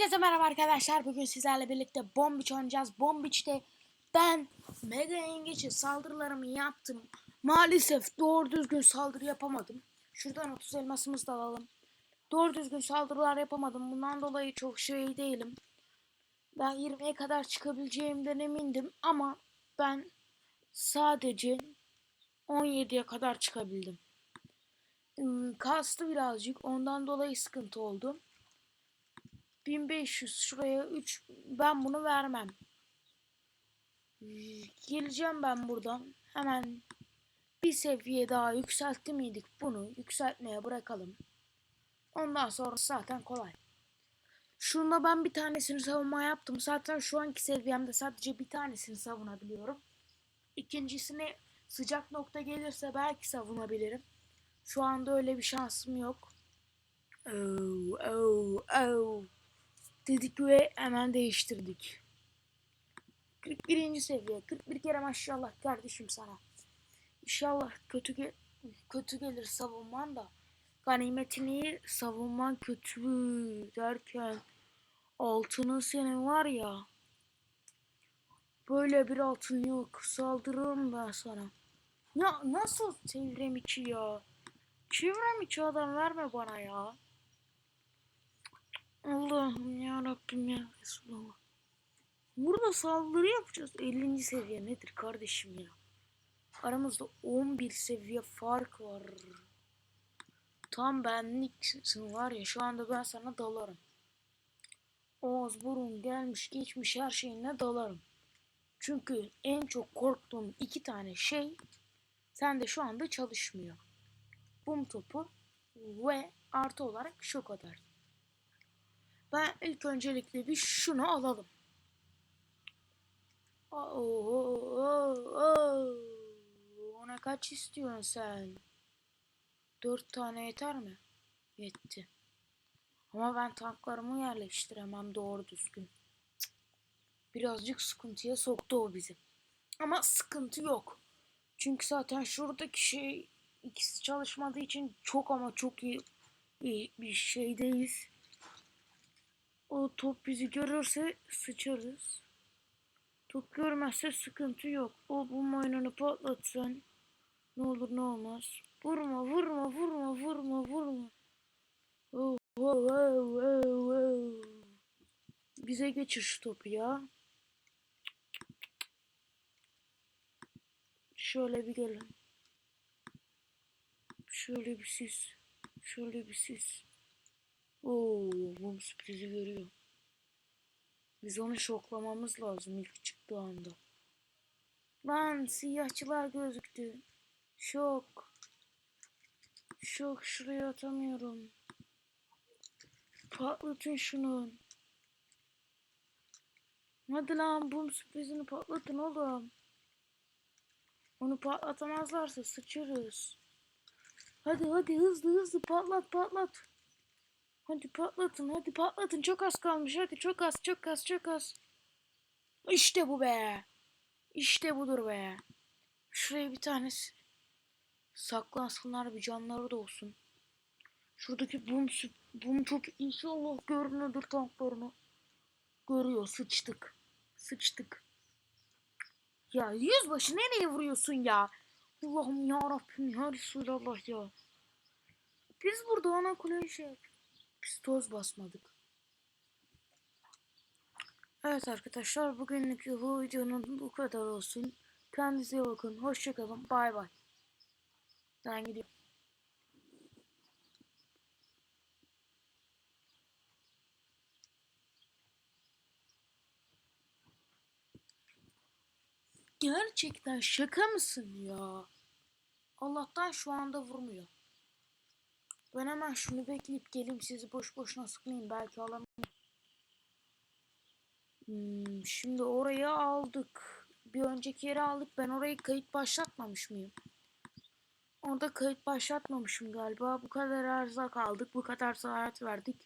Herkese merhaba arkadaşlar. Bugün sizlerle birlikte Bombiç oynayacağız. Bombiç'te ben Mega Yengeç'e saldırılarımı yaptım. Maalesef doğru düzgün saldırı yapamadım. Şuradan 30 elmasımızı da alalım. Doğru düzgün saldırılar yapamadım. Bundan dolayı çok şey değilim. Ben 20'ye kadar çıkabileceğimden emindim ama ben sadece 17'ye kadar çıkabildim. Iı, Kastı birazcık. Ondan dolayı sıkıntı oldu. 1500 şuraya 3 ben bunu vermem. Geleceğim ben buradan. Hemen bir seviye daha yükseltti miydik bunu? Yükseltmeye bırakalım. Ondan sonra zaten kolay. Şunda ben bir tanesini savunma yaptım. Zaten şu anki seviyemde sadece bir tanesini savunabiliyorum. İkincisini sıcak nokta gelirse belki savunabilirim. Şu anda öyle bir şansım yok. Oh, oh, oh dedik ve hemen değiştirdik. 41. seviye. 41 kere maşallah kardeşim sana. İnşallah kötü ge kötü gelir savunman da. Ganimetini savunman kötü derken altının senin var ya. Böyle bir altın yok. Saldırırım ben sana. Ya nasıl çevrem içi ya? Çevrem içi adam verme bana ya. Allah'ım ya Rabbim ya Resulallah. Burada saldırı yapacağız. 50. seviye nedir kardeşim ya? Aramızda 11 seviye fark var. Tam benliksin var ya şu anda ben sana dalarım. Ağız burun gelmiş geçmiş her şeyine dalarım. Çünkü en çok korktuğum iki tane şey sende şu anda çalışmıyor. Bum topu ve artı olarak şok atar. Ben ilk öncelikle bir şunu alalım. Oo, Ona kaç istiyorsun sen? Dört tane yeter mi? Yetti. Ama ben tanklarımı yerleştiremem doğru düzgün. Birazcık sıkıntıya soktu o bizi. Ama sıkıntı yok. Çünkü zaten şuradaki şey ikisi çalışmadığı için çok ama çok iyi bir, bir şeydeyiz. O top bizi görürse sıçarız. Top görmezse sıkıntı yok. O bu oyununu patlatsan ne olur ne olmaz. Vurma vurma vurma vurma vurma. Oh, oh, oh, oh, oh. Bize geçir şu topu ya. Şöyle bir gelin. Şöyle bir sis. Şöyle bir sis. Oo, bu sürprizi görüyor. Biz onu şoklamamız lazım ilk çıktığı anda. Lan siyahçılar gözüktü. Şok. Şok şuraya atamıyorum. Patlatın şunu. Hadi lan bum sürprizini patlatın oğlum. Onu patlatamazlarsa sıçırız. Hadi hadi hızlı hızlı patlat patlat. Hadi patlatın hadi patlatın çok az kalmış hadi çok az çok az çok az. İşte bu be. İşte budur be. Şuraya bir tanesi saklansınlar bir canları da olsun. Şuradaki bum, bum çok inşallah görünürdür tanklarını. Görüyor sıçtık. Sıçtık. Ya yüzbaşı nereye vuruyorsun ya? Allah'ım ya Rabbim ya Resulallah ya. Biz burada ana kuleyi şey biz toz basmadık. Evet arkadaşlar bugünlük bu videonun bu kadar olsun. Kendinize iyi bakın. Hoşçakalın. Bay bay. Ben gidiyorum. Gerçekten şaka mısın ya? Allah'tan şu anda vurmuyor. Ben hemen şunu bekleyip geleyim sizi boş boşuna sıkmayayım belki alamam. Hmm, şimdi orayı aldık. Bir önceki yere aldık. Ben orayı kayıt başlatmamış mıyım? Orada kayıt başlatmamışım galiba. Bu kadar erzak aldık. Bu kadar saat verdik.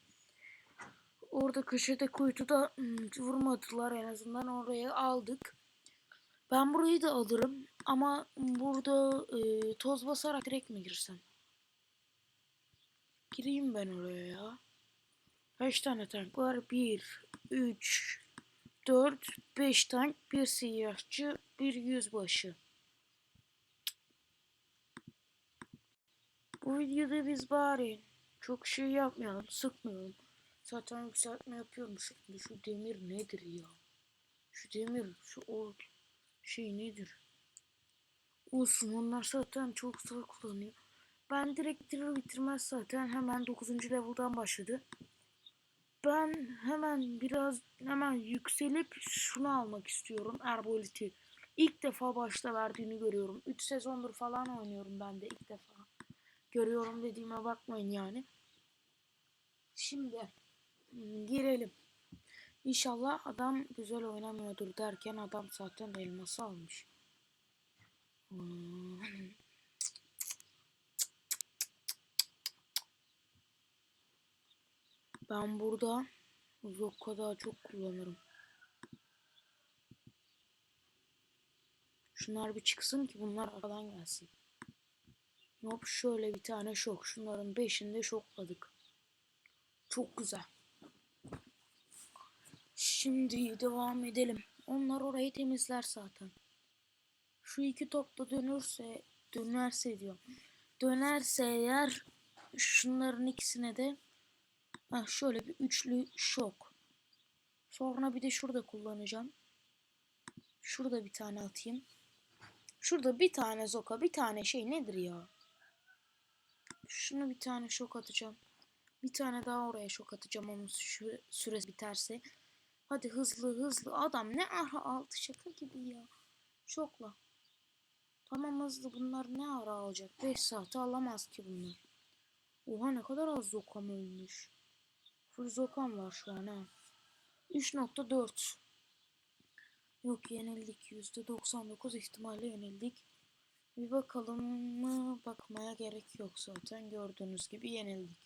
Orada köşede kuytuda hmm, vurmadılar en azından oraya aldık. Ben burayı da alırım. Ama burada e, toz basarak direkt mi girsem? Gireyim ben oraya ya. Kaç tane tank var? 1, 3, 4, 5 tank, bir siyahçı, bir yüzbaşı. Bu videoda biz bari çok şey yapmayalım, sıkmayalım. Zaten yükseltme yapıyorum şimdi. Şu demir nedir ya? Şu demir, şu o şey nedir? Olsun onlar zaten çok zor kullanıyor. Ben direkt bitirir bitirmez zaten hemen 9. level'dan başladı. Ben hemen biraz hemen yükselip şunu almak istiyorum. Erbolit'i. İlk defa başta verdiğini görüyorum. 3 sezondur falan oynuyorum ben de ilk defa. Görüyorum dediğime bakmayın yani. Şimdi hmm, girelim. İnşallah adam güzel oynamıyordur derken adam zaten elması almış. Hmm. Ben burada Zokka daha çok kullanırım. Şunlar bir çıksın ki bunlar arkadan gelsin. Hop şöyle bir tane şok. Şunların beşinde şokladık. Çok güzel. Şimdi devam edelim. Onlar orayı temizler zaten. Şu iki top da dönürse, dönerse diyorum. Dönerse eğer şunların ikisine de ha şöyle bir üçlü şok. Sonra bir de şurada kullanacağım. Şurada bir tane atayım. Şurada bir tane zoka, bir tane şey nedir ya? Şunu bir tane şok atacağım. Bir tane daha oraya şok atacağım onun süre, süresi biterse. Hadi hızlı hızlı. Adam ne ara aldı şaka gibi ya. Şokla. Tamam hızlı bunlar ne ara alacak? 5 saate alamaz ki bunlar. Oha ne kadar az zokam ölmüş. Full zokam var şu an ha. 3.4 Yok yenildik. %99 ihtimalle yenildik. Bir bakalım mı? Bakmaya gerek yok zaten. Gördüğünüz gibi yenildik.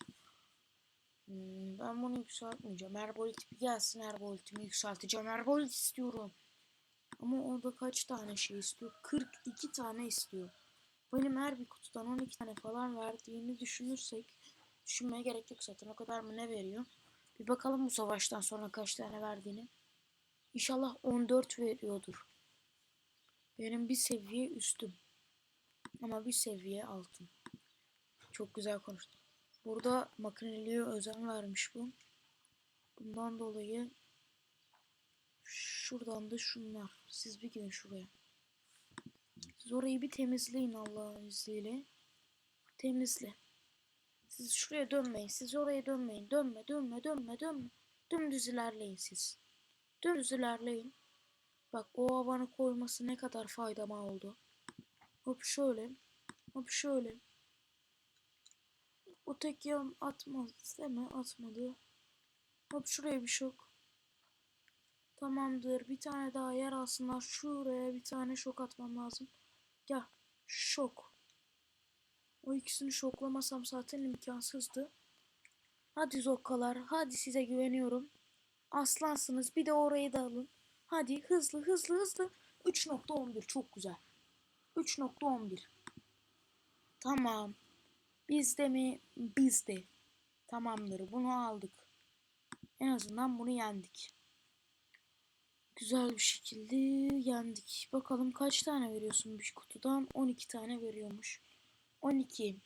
Hmm, ben bunu yükseltmeyeceğim. Herbolit bir gelsin. Herbolitimi yükselteceğim. Herbolit istiyorum. Ama orada kaç tane şey istiyor? 42 tane istiyor. Benim her bir kutudan 12 tane falan verdiğini düşünürsek düşünmeye gerek yok zaten. O kadar mı ne veriyor? Bir bakalım bu savaştan sonra kaç tane verdiğini. İnşallah 14 veriyordur. Benim bir seviye üstüm. Ama bir seviye altın. Çok güzel konuştum. Burada makineliğe özen vermiş bu. Bundan dolayı şuradan da şunlar. Siz bir gün şuraya. Siz orayı bir temizleyin Allah'ın izniyle. Temizle. Siz şuraya dönmeyin. Siz oraya dönmeyin. Dönme, dönme, dönme, dönme. Dümdüz ilerleyin siz. Dümdüz ilerleyin. Bak o havanı koyması ne kadar faydama oldu. Hop şöyle. Hop şöyle. O tek yan atmaz değil mi? Atmadı. Hop şuraya bir şok. Tamamdır. Bir tane daha yer alsınlar. Şuraya bir tane şok atmam lazım. Gel. Şok. O ikisini şoklamasam zaten imkansızdı. Hadi zokkalar. Hadi size güveniyorum. Aslansınız. Bir de orayı da alın. Hadi hızlı hızlı hızlı. 3.11 çok güzel. 3.11 Tamam. Bizde mi? Bizde. Tamamdır. Bunu aldık. En azından bunu yendik. Güzel bir şekilde yendik. Bakalım kaç tane veriyorsun bir kutudan? 12 tane veriyormuş. 12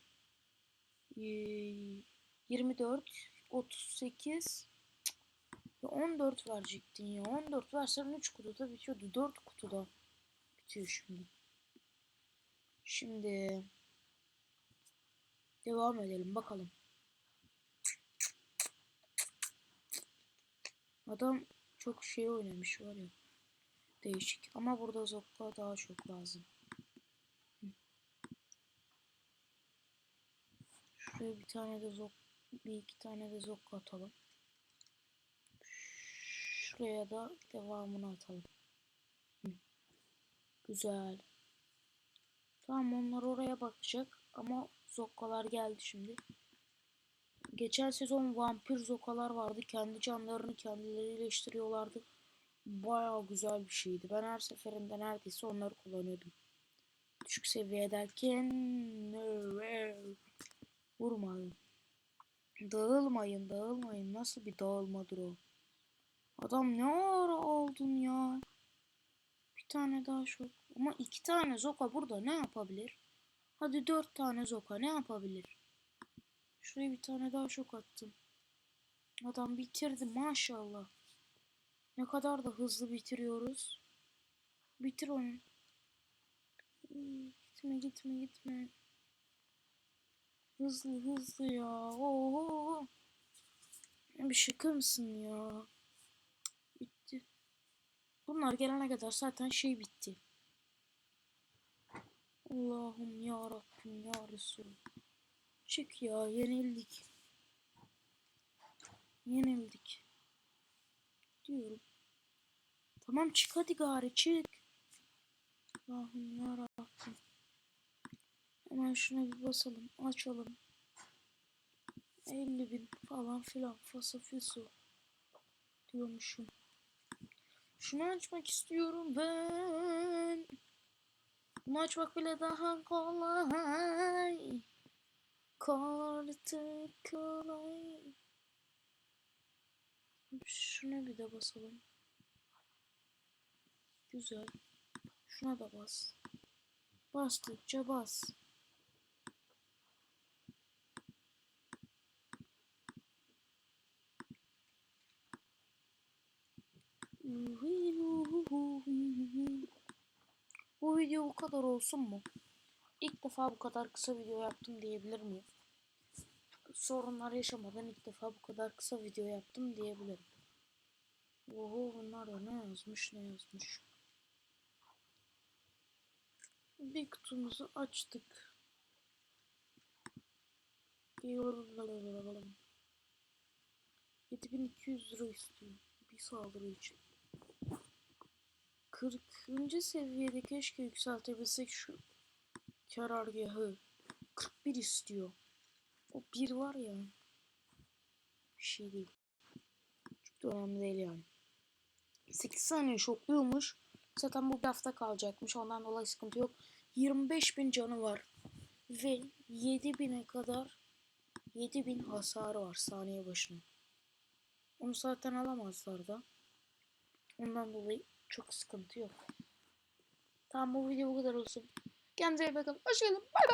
24 38 ya 14 verecektin ya. 14 versen 3 kutuda bitiyordu. 4 kutuda bitiyor şimdi. Şimdi devam edelim bakalım. Adam çok şey oynamış var ya. Değişik. Ama burada zokla daha çok lazım. Şuraya bir tane de zok bir iki tane de zok atalım. Şuraya da devamını atalım. Güzel. Tamam onlar oraya bakacak ama zokkalar geldi şimdi. Geçen sezon vampir zokalar vardı. Kendi canlarını kendileri iyileştiriyorlardı. Baya güzel bir şeydi. Ben her seferinde neredeyse onları kullanıyordum. Düşük seviyedeyken vurmadım. Dağılmayın dağılmayın. Nasıl bir dağılmadır o? Adam ne ara oldun ya? Bir tane daha şok. Ama iki tane Zoka burada ne yapabilir? Hadi dört tane Zoka ne yapabilir? Şuraya bir tane daha şok attım. Adam bitirdi maşallah. Ne kadar da hızlı bitiriyoruz. Bitir onu. Gitme gitme gitme. Hızlı hızlı ya. Oho. Bir şaka mısın ya? Bitti. Bunlar gelene kadar zaten şey bitti. Allah'ım ya Rabbim ya Resul. Çık ya yenildik. Yenildik. Diyorum. Tamam çık hadi gari çık. Allah'ım ya Rabbim. Hemen şuna bir basalım. Açalım. 50 bin falan filan. Fasa fiso. Diyormuşum. Şunu açmak istiyorum ben. Bunu açmak bile daha kolay. Kartı kolay. Şuna bir de basalım. Güzel. Şuna da bas. Bastıkça bas. Bu video bu kadar olsun mu? İlk defa bu kadar kısa video yaptım diyebilir miyim? Sorunlar yaşamadan ilk defa bu kadar kısa video yaptım diyebilirim. Oho bunlar da ne yazmış ne yazmış. Bir kutumuzu açtık. 7200 lira istiyor. Bir saldırı için. 40. seviyede keşke yükseltebilsek şu karargahı. 41 istiyor. O bir var ya. Bir şey değil. Çok da önemli değil yani. 8 saniye şokluyormuş. Zaten bu bir hafta kalacakmış. Ondan dolayı sıkıntı yok. 25 bin canı var. Ve 7000'e kadar 7000 hasarı var saniye başına. Onu zaten alamazlar da. Ondan dolayı çok sıkıntı yok. Tamam bu video bu kadar olsun. Kendinize iyi bakın. Hoşçakalın. Bay bay.